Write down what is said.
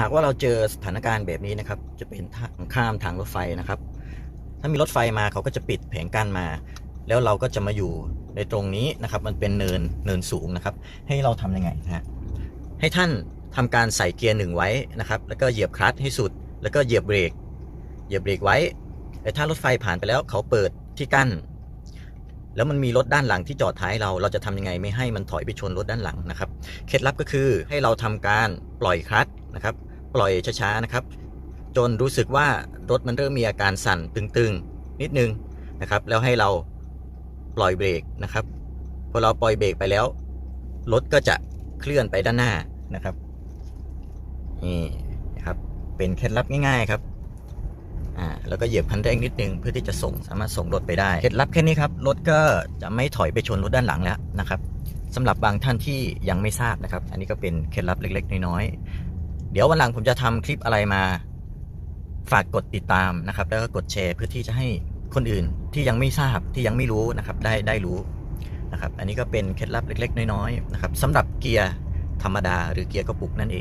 หากว่าเราเจอสถานการณ์แบบนี้นะครับ จะเป็นทางข้ามทางรถไฟนะครับ ถ้ามีรถไฟมาเขาก็จะปิดแผงกั้นมา แล้วเราก็จะมาอยู่ในตรงนี้นะครับ มันเป็นเนินเนินสูงนะครับ ให้เราทำยังไงนะฮะให้ท่านทำการใส่เกียร์หนึ่งไว้นะครับ แล้วก็เหยียบคลัตช์ให้สุด แล้วก็เหยียบเบรก เหยียบเบรกไว้แต่ถ้ารถไฟผ่านไปแล้วเขาเปิดที่กั้น แล้วมันมีรถด้านหลังที่จอดท้ายเรา เราจะทำยังไงไม่ให้มันถอยไปชนรถด้านหลังนะครับ เคล็ดลับก็คือให้เราทำการปล่อยคลัตช์ นะครับ ปล่อยช้าๆนะครับ จนรู้สึกว่ารถมันเริ่มมีอาการสั่นตึงๆ นิดนึงนะครับ แล้วให้เราปล่อยเบรกนะครับพอเราปล่อยเบรกไปแล้วรถก็จะเคลื่อนไปด้านหน้านะครับนี่นะครับเป็นเคล็ดลับง่าย ๆครับอ่าแล้วก็เหยียบคันเร่งนิดนึงเพื่อที่จะส่งสามารถส่งรถไปได้เคล็ดลับแค่นี้ครับรถก็จะไม่ถอยไปชนรถด้านหลังแล้วนะครับสำหรับบางท่านที่ยังไม่ทราบนะครับ อันนี้ก็เป็นเคล็ดลับเล็ก ๆ น้อยๆ เดี๋ยววันหลังผมจะทำคลิปอะไรมา ฝากกดติดตามนะครับ แล้วก็กดแชร์เพื่อที่จะให้คนอื่นที่ยังไม่ทราบที่ยังไม่รู้นะครับ ได้ได้รู้นะครับ อันนี้ก็เป็นเคล็ดลับเล็ก ๆ น้อยๆนะครับสำหรับเกียร์ธรรมดาหรือเกียร์กระปุกนั่นเอง